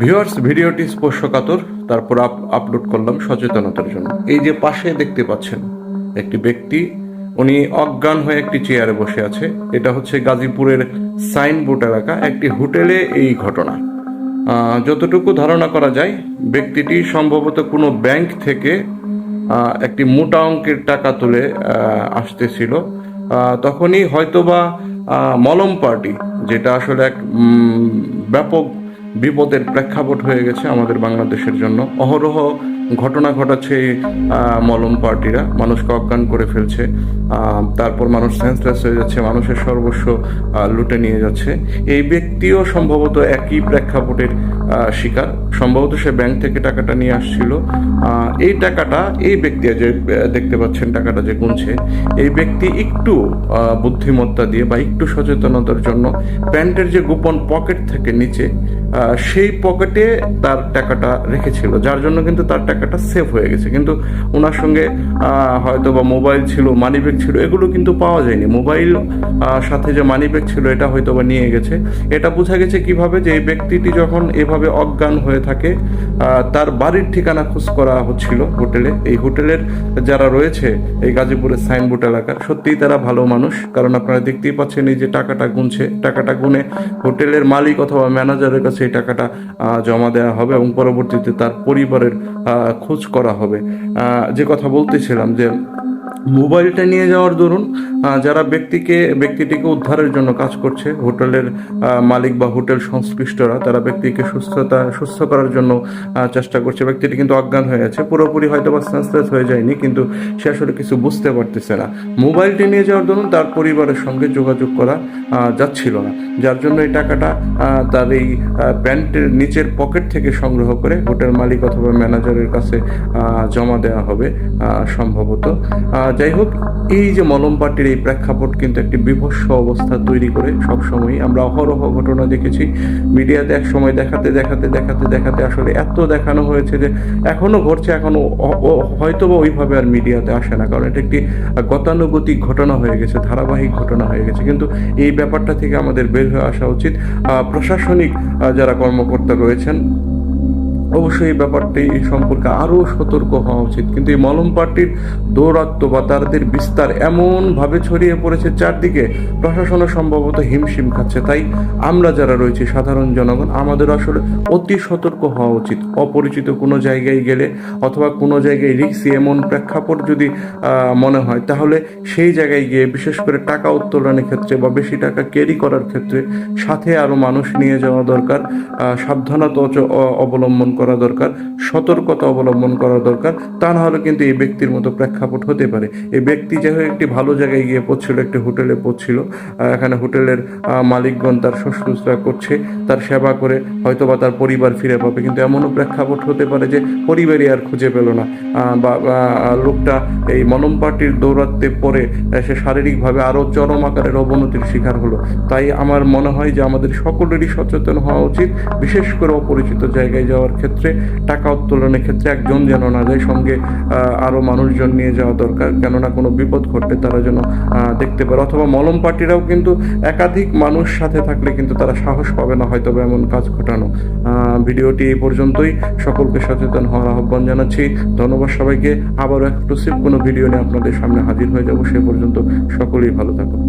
Viewers ভিডিওটি স্পর্শকাতর, তারপর আপলোড করলাম সচেতনতার জন্য। এই যে পাশে দেখতে পাচ্ছেন একটি ব্যক্তি, উনি অজ্ঞান হয়ে একটি চেয়ারে বসে আছে। এটা হচ্ছে গাজীপুরের সাইনবোর্ড এলাকা, একটি হোটেলে এই ঘটনা। যতটুকু ধারণা করা যায়, ব্যক্তিটি সম্ভবত কোনো ব্যাংক থেকে একটি মোটা অঙ্কের টাকা তুলে আসতেছিল। তখনই হয়তোবা মলম পার্টি, যেটা আসলে এক ব্যাপক বিপদের প্রেক্ষাপট হয়ে গেছে আমাদের বাংলাদেশের জন্য। অহরহ ঘটনা ঘটাচ্ছে মলম পার্টিরা। মানুষকে অজ্ঞান করে ফেলছে। তারপর মানুষ সেন্সলেস হয়ে যাচ্ছে, মানুষের সর্বস্ব লুটে নিয়ে যাচ্ছে। এই ব্যক্তিও সম্ভবত একই প্রেক্ষাপটের শিকার। সম্ভবত সে ব্যাংক থেকে টাকাটা নিয়ে আসছিল। এই টাকাটা, এই ব্যক্তি যে দেখতে পাচ্ছেন টাকাটা যে গুনছে, এই ব্যক্তি একটু বুদ্ধিমত্তা দিয়ে বা একটু সচেতনতার জন্য প্যান্টের যে গোপন পকেট থেকে নিচে সেই পকেটে তার টাকাটা রেখেছিল। যার জন্য কিন্তু তার টাকাটা সেভ হয়ে গেছে। কিন্তু ওনার সঙ্গে হয়তো বা মোবাইল ছিল মানি ব্যাগ ছিল, এগুলো কিন্তু পাওয়া যায়নি। মোবাইল সাথে যে মানি ব্যাগ ছিল, এটা হয়তো বা নিয়ে গেছে। এটা বোঝা গেছে কীভাবে যে এই ব্যক্তিটি যখন এভাবে অজ্ঞান হয়ে থাকে তার বাড়ির ঠিকানা খোঁজ করা হচ্ছিল হোটেলে। এই হোটেলের যারা রয়েছে, এই গাজীপুরের সাইনবোর্ড এলাকার, সত্যিই তারা ভালো মানুষ। কারণ আপনারা দেখতেই পাচ্ছেন এই যে টাকাটা গুনছে, টাকাটা গুনে হোটেলের মালিক অথবা ম্যানেজারের কাছে এই টাকাটা জমা দেওয়া হবে এবং পরবর্তীতে তার পরিবারের খোঁজ করা হবে। যে কথা বলতেছিলাম যে মোবাইলটা নিয়ে যাওয়ার দরুন যারা ব্যক্তিকে, ব্যক্তিটিকে উদ্ধারের জন্য কাজ করছে, হোটেলের মালিক বা হোটেল সংশ্লিষ্টরা, তারা ব্যক্তিকে সুস্থতা, সুস্থ করার জন্য চেষ্টা করছে। ব্যক্তিটি কিন্তু অজ্ঞান হয়ে আছে। পুরোপুরি হয়তো বা সেন্সলেস হয়ে যায়নি, কিন্তু সে আসলে কিছু বুঝতে পারতেছে না। মোবাইলটি নিয়ে যাওয়ার দরুন, তার পরিবারের সঙ্গে যোগাযোগ করা যাচ্ছিল না। যার জন্য এই টাকাটা তার এই প্যান্টের নিচের পকেট থেকে সংগ্রহ করে হোটেল মালিক অথবা ম্যানেজারের কাছে জমা দেওয়া হবে সম্ভবত। যাই হোক, এই যে মলম পার্টির এই প্রেক্ষাপট কিন্তু একটি বিভৎস অবস্থা তৈরি করে সবসময় আমরা অহরহ ঘটনা দেখেছি। মিডিয়াতে এক সময় দেখাতে দেখাতে দেখাতে দেখাতে আসলে এত দেখানো হয়েছে যে এখনও ঘটছে, এখনও অ- অ- হয়তো বা ওইভাবে আর মিডিয়াতে আসে না, কারণ এটা একটি গতানুগতিক ঘটনা হয়ে গেছে, ধারাবাহিক ঘটনা হয়ে গেছে। কিন্তু এই ব্যাপারটা থেকে আমাদের বের হয়ে আসা উচিত। প্রশাসনিক যারা কর্মকর্তা রয়েছেন অবশ্যই এই ব্যাপারটি সম্পর্কে আরও সতর্ক হওয়া উচিত। কিন্তু এই মলম পার্টির দৌরাত্ম বা তাদের বিস্তার এমনভাবে ছড়িয়ে পড়েছে, চারদিকে প্রশাসনও সম্ভবত হিমশিম খাচ্ছে। তাই আমরা যারা রয়েছি, সাধারণ জনগণ, আমাদের আসলে অতি সতর্ক হওয়া উচিত। অপরিচিত কোনো জায়গায় গেলে অথবা কোনো জায়গায় রিক্সি এমন প্রেক্ষাপট যদি মনে হয়, তাহলে সেই জায়গায় গিয়ে বিশেষ করে টাকা উত্তোলনের ক্ষেত্রে বা বেশি টাকা ক্যারি করার ক্ষেত্রে সাথে আরও মানুষ নিয়ে যাওয়া দরকার। সাবধানতা অবলম্বন করা দরকার, সতর্কতা অবলম্বন করা দরকার। তা না হলে কিন্তু এই ব্যক্তির মতো প্রেক্ষাপট হতে পারে। এই ব্যক্তি যেহেতু একটি ভালো জায়গায় গিয়ে পড়ছিল একটি হোটেলে পড়ছিল এখানে হোটেলের মালিকগণ তার শুশ্রূষা করছে, তার সেবা করে হয়তো বা তার পরিবার ফিরে পাবে। কিন্তু এমনও প্রেক্ষাপট হতে পারে যে পরিবারই আর খুঁজে পেল না। বা লোকটা এই মলম পার্টির দৌরাত্মে পরে সে শারীরিকভাবে আরও চরম আকারের অবনতির শিকার হলো। তাই আমার মনে হয় যে আমাদের সকলেরই সচেতন হওয়া উচিত, বিশেষ করে অপরিচিত জায়গায় যাওয়ার টাকা উত্তোলনের ক্ষেত্রে একজন যেন না যায় সঙ্গে আহ, আরও মানুষজন নিয়ে যাওয়া দরকার। কেননা কোনো বিপদ ঘটলে তারা যেন দেখতে পারে। অথবা মলম পার্টিরাও কিন্তু একাধিক মানুষ সাথে থাকলে কিন্তু তারা সাহস পাবে না হয়তো এমন কাজ ঘটানো। ভিডিওটি এই পর্যন্তই। সকলকে সচেতন হওয়ার আহ্বান জানাচ্ছি। ধন্যবাদ সবাইকে। আবারও এক্সক্লুসিভ কোনো ভিডিও নিয়ে আপনাদের সামনে হাজির হয়ে যাব। সে পর্যন্ত সকলেই ভালো থাকুন।